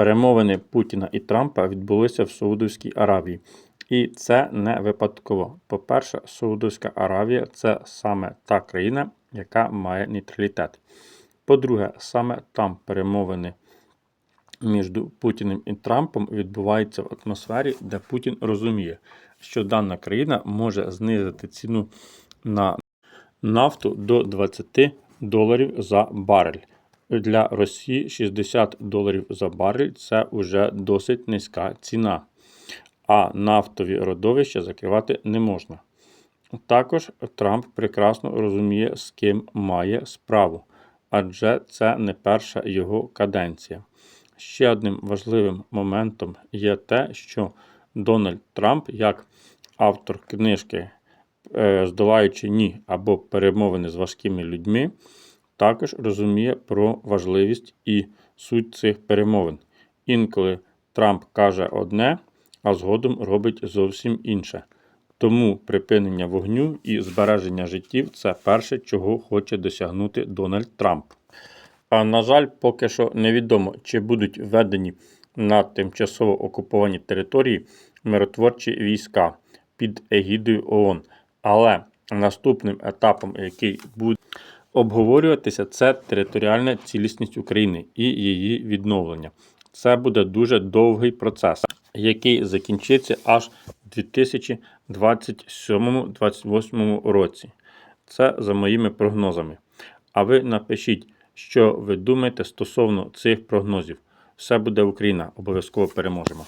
Перемовини Путіна і Трампа відбулися в Саудовській Аравії. І це не випадково. По-перше, Саудовська Аравія це саме та країна, яка має нейтралітет. По-друге, саме там перемовини між Путіним і Трампом відбуваються в атмосфері, де Путін розуміє, що дана країна може знизити ціну на нафту до 20 доларів за барель. Для Росії 60 доларів за барель це вже досить низька ціна, а нафтові родовища закривати не можна. Також Трамп прекрасно розуміє, з ким має справу, адже це не перша його каденція. Ще одним важливим моментом є те, що Дональд Трамп, як автор книжки е, Здолаючи ні або перемовини з важкими людьми, також розуміє про важливість і суть цих перемовин. Інколи Трамп каже одне, а згодом робить зовсім інше. Тому припинення вогню і збереження життів це перше, чого хоче досягнути Дональд Трамп. А на жаль, поки що невідомо, чи будуть введені на тимчасово окуповані території миротворчі війська під егідою ООН. Але наступним етапом, який буде обговорюватися, це територіальна цілісність України і її відновлення. Це буде дуже довгий процес, який закінчиться аж в 2027-2028 році. Це за моїми прогнозами. А ви напишіть, що ви думаєте стосовно цих прогнозів. Все буде Україна, обов'язково переможемо.